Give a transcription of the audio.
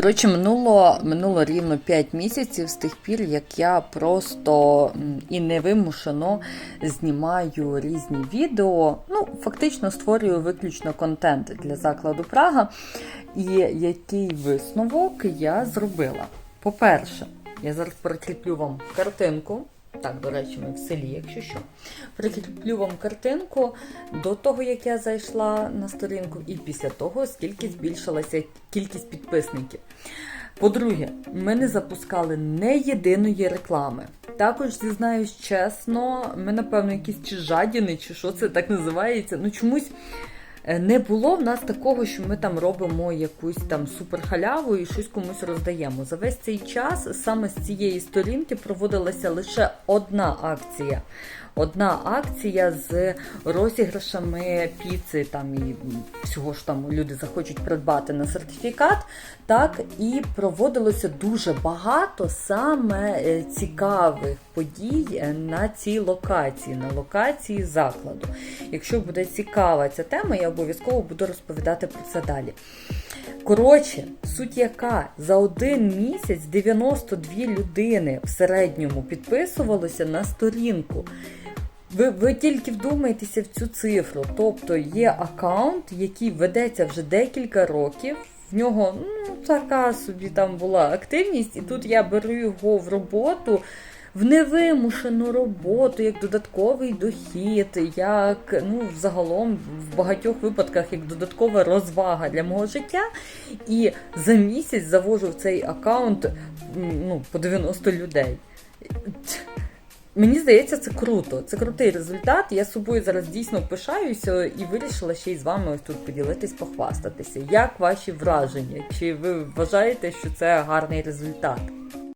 Коротше, минуло, минуло рівно 5 місяців з тих пір, як я просто і невимушено знімаю різні відео. Ну, фактично створюю виключно контент для закладу Прага. І який висновок я зробила? По-перше, я зараз прикріплю вам картинку. Так, до речі, ми в селі, якщо що. Прикріплю вам картинку до того, як я зайшла на сторінку, і після того, скільки збільшилася кількість підписників. По-друге, ми не запускали не єдиної реклами. Також зізнаюсь чесно, ми, напевно, якісь чи жадіни, чи що це так називається. Ну чомусь не було в нас такого, що ми там робимо якусь там суперхаляву і щось комусь роздаємо. За весь цей час саме з цієї сторінки проводилася лише одна акція. Одна акція з розіграшами піци, там і всього ж там люди захочуть придбати на сертифікат. Так і проводилося дуже багато саме е, цікавих подій е, на цій локації, на локації закладу. Якщо буде цікава ця тема, я обов'язково буду розповідати про це далі. Коротше, суть яка за один місяць 92 людини в середньому підписувалося на сторінку. Ви, ви тільки вдумайтеся в цю цифру. Тобто є аккаунт, який ведеться вже декілька років. В нього ну, така собі там була активність, і тут я беру його в роботу. В невимушену роботу, як додатковий дохід, як ну взагалом в багатьох випадках як додаткова розвага для мого життя. І за місяць завожу в цей аккаунт ну, по 90 людей. Мені здається, це круто. Це крутий результат. Я собою зараз дійсно пишаюся і вирішила ще й з вами ось тут поділитись, похвастатися. Як ваші враження? Чи ви вважаєте, що це гарний результат?